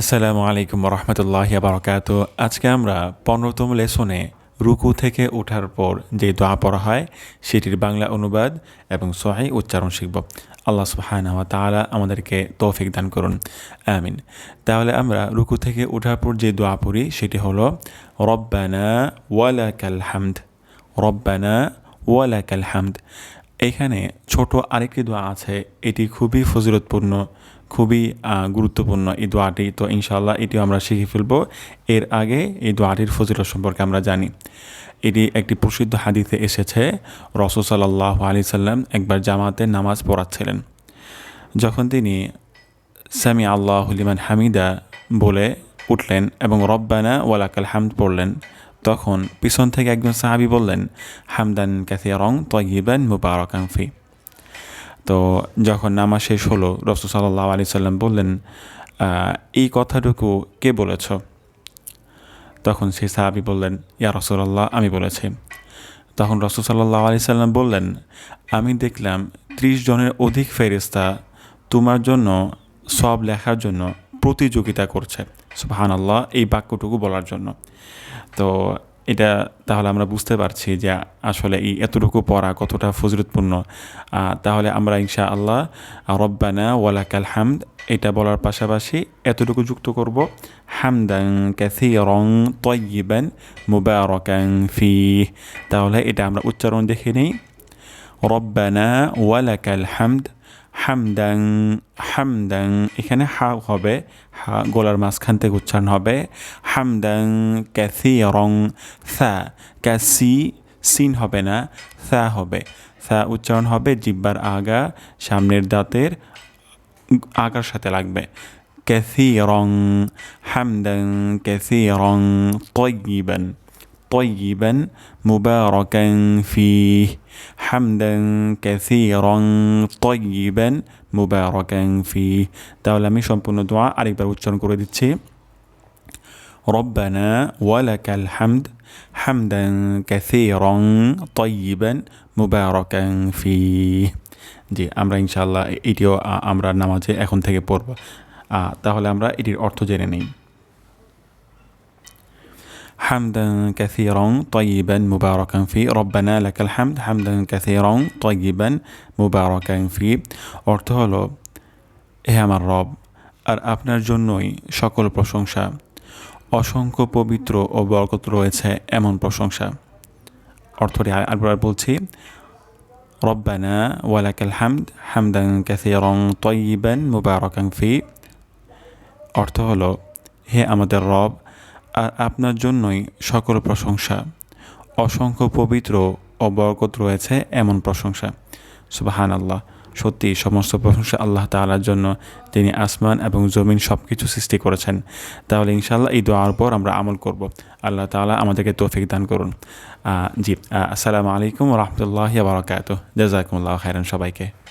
আসসালামু আলাইকুম রহমতুল্লাহ বারকাত আজকে আমরা পনেরোতম লেসনে রুকু থেকে ওঠার পর যে দোয়া পড়া হয়, সেটির বাংলা অনুবাদ এবং সহাই উচ্চারণ শিখব। আল্লাহ সুবহানাহু ওয়া তাআলা আমাদেরকে তৌফিক দান করুন। আমিন। তাহলে আমরা রুকু থেকে ওঠার পর যে দোয়া পড়ি, সেটি হলো, রব্বানা ওয়ালাকাল হামদ, রব্বানা ওয়ালাকাল হামদ। এখানে ছোট আরেকটি দোয়া আছে, এটি খুবই ফজিলতপূর্ণ। খুবই গুরুত্বপূর্ণ এই দোয়াটি। তো ইনশাল্লাহ এটিও আমরা শিখে ফেলব। এর আগে এই দোয়াটির ফজিলত সম্পর্কে আমরা জানি। এটি একটি প্রসিদ্ধ হাদিতে এসেছে, রসুল সাল্লাহ আলি সাল্লাম একবার জামাতে নামাজ পড়াচ্ছিলেন। যখন তিনি সামি আল্লাহ লিমান হামিদা বলে উঠলেন এবং রব্বানা ওয়ালাকাল হামদ পড়লেন, তখন পিছন থেকে একজন সাহাবি বললেন, হামদান ক্যাথিয়ারং তয়িবান মুবারকাং ফি। তো যখন নামাজ শেষ হলো, রসুল সাল্লাহ আলি সাল্লাম বললেন এই কথাটুকু কে বলেছ? তখন সেই সাহাবি বললেন, ইয়া রসুল্লাহ আমি বলেছি। তখন রসুল সাল্লাহ আলি সাল্লাম বললেন, আমি দেখলাম ত্রিশ জনের অধিক ফেরিস্তা তোমার জন্য সব লেখার জন্য প্রতিযোগিতা করছে। সুবাহান আল্লাহ এই বাক্যটুকু বলার জন্য। তো এটা তাহলে আমরা বুঝতে পারছি যে আসলে এই এতটুকু পড়া কতটা ফজরতপূর্ণ তাহলে আমরা ইনশা আল্লাহ রব্বানা ওয়ালাকাল হামদ, এটা বলার পাশাপাশি এতটুকু যুক্ত করব হামদাং ক্যাথি রং তয়িবান মুবারকাং ফি তাহলে এটা আমরা উচ্চারণ দেখে নিই। রব্বানা ওয়ালাকাল হামদ হামদাং হামদাং, এখানে হা হবে, হা গোলার মাঝখান থেকে উচ্চারণ হবে, হামদাং ক্যাসি রং সা ক্যাসি সিন হবে না, সা হবে, সা উচ্চারণ হবে জিব্বার আগা, সামনের দাঁতের আগার সাথে লাগবে ক্যাসি রং হামদাং ক্যাসি রং তৈবেন طيبا مباركا فيه حمدا كثيرا طيبا مباركا فيه তাহলে আমি সম্পূর্ণ দোয়া আরেকবার উচ্চারণ করে দিচ্ছি ربنا ولك الحمد حمدا كثيرا طيبا مباركا فيه জি আমরা ইনশাল্লাহ এটিও আ, আমরা নামাজে এখন থেকে পড়ব আ, তাহলে আমরা এটির অর্থ জেনে নিই حمدا كثيرا طيبا مباركا فيه ربنا لك الحمد حمدا كثيرا طيبا مباركا فيه অর্থ হলো হে আমার রব আর আপনার জন্যই সকল প্রশংসা অসংখ্য পবিত্র ও বরকত রয়েছে এমন প্রশংসা অর্থটি আর- আরেকবার বলছি রব্বানা ওয়ালাকাল হামদ হামদান কাসিরং তয়িবান মুবারাকান ফি অর্থ হলো হে আমাদের রব আর আপনার জন্যই সকল প্রশংসা। অসংখ্য পবিত্র ও বরকত রয়েছে এমন প্রশংসা। সুবাহান আল্লাহ সত্যি, সমস্ত প্রশংসা আল্লাহ তাআলার জন্য। তিনি আসমান এবং জমিন সব কিছু সৃষ্টি করেছেন। তাহলে ইনশাল্লাহ এই দোয়ার পর আমরা আমল করব। আল্লাহ তাআলা আমাদেরকে তৌফিক দান করুন। জি আসসালামু আলাইকুম রহমতুল্লাহ বারকাত জাজাকুমুল্লাহ খাইরান সবাইকে।